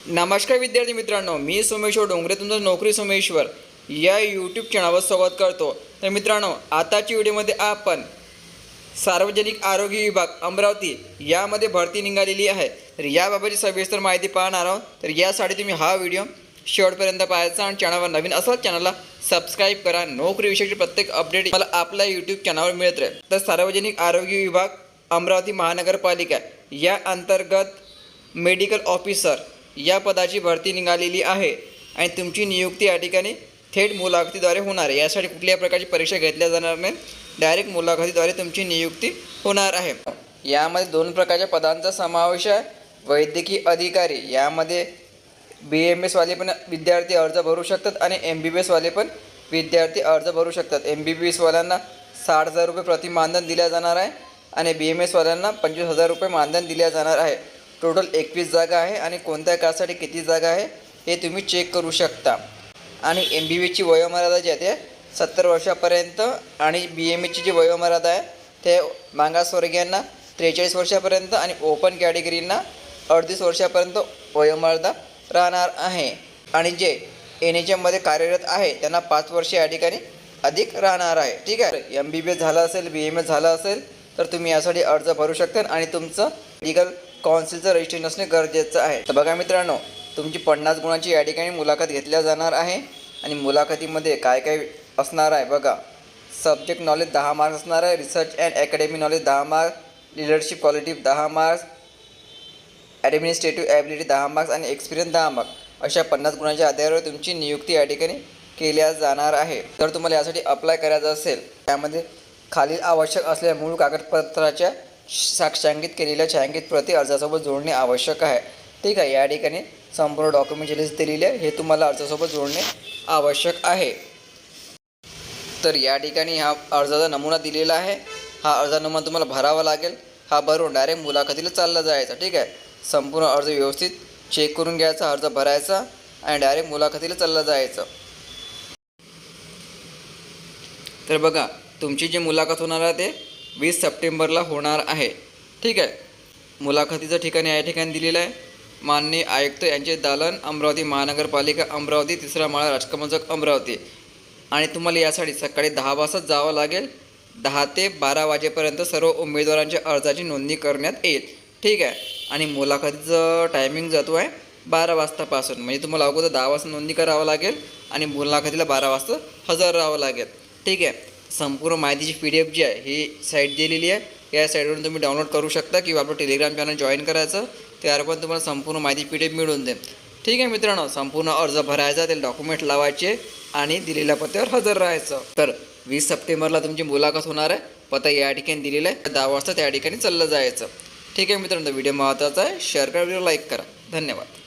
नमस्कार विद्यार्थी मित्रांनो मी सोमेश्वर डोंगरे तुमचं नोकरी सोमेश्वर या यूट्यूब चॅनलवर स्वागत करतो. तर मित्रांनो आताच्या व्हिडिओमध्ये आपण सार्वजनिक आरोग्य विभाग अमरावती यामध्ये भरती निघालेली आहे. तर याबाबतची सविस्तर माहिती पाहणार आहोत. तर यासाठी तुम्ही हा व्हिडिओ शेवटपर्यंत पाहायचा आणि चॅनलवर नवीन असाल चॅनलला सबस्क्राईब करा. नोकरीविषयीचे प्रत्येक अपडेट मला आपल्या यूट्यूब चॅनलवर मिळत राहील. तर सार्वजनिक आरोग्य विभाग अमरावती महानगरपालिका या अंतर्गत मेडिकल ऑफिसर या पदाची भरती निघालेली आहे आणि तुमची नियुक्ती या ठिकाणी थेट मुलाखतीद्वारे होणार आहे. यासाठी कुठल्याही प्रकारची परीक्षा घेतल्या जाणार नाही. डायरेक्ट मुलाखतीद्वारे तुमची नियुक्ती होणार आहे. यामध्ये दोन प्रकारच्या पदांचा समावेश आहे. वैद्यकीय अधिकारी यामध्ये बी एम एसवाले पण विद्यार्थी अर्ज भरू शकतात आणि एम बी बी एसवाले पण विद्यार्थी अर्ज भरू शकतात. एम बी बी एसवाल्यांना साठ हजार रुपये प्रति मानधन दिल्या जाणार आहे आणि बी एम एसवाल्यांना पंचवीस हजार रुपये मानधन दिल्या जाणार आहे. टोटल एकवीस जागा आहे आणि कोणत्या कासाठी किती जागा आहे हे तुम्ही चेक करू शकता. आणि एम बी बी वयोमर्यादा जी आहे ते सत्तर वर्षापर्यंत आणि बी एम एची जी वयोमर्यादा आहे ते मागासवर्गीयांना त्रेचाळीस वर्षापर्यंत आणि ओपन कॅटेगरींना अडतीस वर्षापर्यंत वयोमर्यादा राहणार आहे. आणि जे एन एच एममध्ये कार्यरत आहे त्यांना पाच वर्षे या ठिकाणी अधिक राहणार आहे. ठीक आहे? एम बी बी एस झालं असेल बी एम एस झालं असेल तर तुम्ही यासाठी अर्ज भरू शकता आणि तुमचं मेडिकल काउन्सिलचं रजिस्ट्रेशन असणे गरजेचं आहे. तर बघा मित्रांनो तुमची पन्नास गुणाची या ठिकाणी मुलाखत घेतल्या जाणार आहे आणि मुलाखतीमध्ये काय काय असणार आहे बघा. सब्जेक्ट नॉलेज दहा मार्क्स असणार आहे रिसर्च अँड अकॅडमी नॉलेज दहा मार्क्स लिडरशिप क्वालिटी दहा मार्क्स ॲडमिनिस्ट्रेटिव्ह ॲबिलिटी दहा मार्क्स आणि एक्सपिरियन्स दहा मार्क्स अशा पन्नास गुणांच्या आधारावर तुमची नियुक्ती या ठिकाणी केल्या जाणार आहे. तर तुम्हाला यासाठी अप्लाय करायचं असेल त्यामध्ये खालील आवश्यक असलेल्या मूळ कागदपत्राच्या साक्षांकित केलेल्या छायांकित प्रति अर्जासोबत जोडणे आवश्यक आहे. ठीक आहे या ठिकाणी संपूर्ण डॉक्युमेंटची लिस्ट दिलेली आहे. हे तुम्हाला अर्जासोबत जोडणे आवश्यक आहे. तर या ठिकाणी हा अर्जाचा नमुना दिलेला आहे. हा अर्जा नमुना तुम्हाला भरावा लागेल. हा भरून डायरेक्ट मुलाखतीला चालला जायचा. ठीक आहे? संपूर्ण अर्ज व्यवस्थित चेक करून घ्यायचा अर्ज भरायचा आणि डायरेक्ट मुलाखतीला चालला जायचं. तर बघा तुमची जी मुलाखत होणार आहे ते वीस सप्टेंबरला होणार आहे. ठीक आहे. मुलाखतीचं ठिकाण या ठिकाणी दिलेलं आहे. माननीय आयुक्त यांचे दालन अमरावती महानगरपालिका अमरावती तिसरा माळा राजकमंचक अमरावती. आणि तुम्हाला यासाठी सकाळी दहा वाजताच जावं लागेल. दहा ते बारा वाजेपर्यंत सर्व उमेदवारांच्या अर्जाची नोंदणी करण्यात येईल. ठीक आहे. आणि मुलाखतीचं टायमिंग जातो आहे बारा वाजतापासून. म्हणजे तुम्हाला अगोदर दहा वाजता नोंदणी करावं लागेल आणि मुलाखतीला बारा वाजता हजर राहावं लागेल. ठीक आहे. संपूर्ण माहितीची पी डी एफ जी आहे ही साईट दिलेली आहे. या साईटवरून तुम्ही डाउनलोड करू शकता किंवा आपलं टेलिग्राम चॅनल जॉईन करायचं त्यावर पण तुम्हाला संपूर्ण माहिती पी डी एफ मिळून दे ठीक आहे मित्रांनो संपूर्ण अर्ज भरायचा ते डॉक्युमेंट लावायचे आणि दिलेल्या पत्त्यावर हजर राहायचं. तर वीस सप्टेंबरला तुमची मुलाखत होणार आहे पत्ता या ठिकाणी दिलेला आहे दहा वाजता त्या ठिकाणी चाललं जायचं. ठीक आहे मित्रांनो व्हिडिओ महत्त्वाचा आहे शेअर करा व्हिडिओ लाईक करा. धन्यवाद.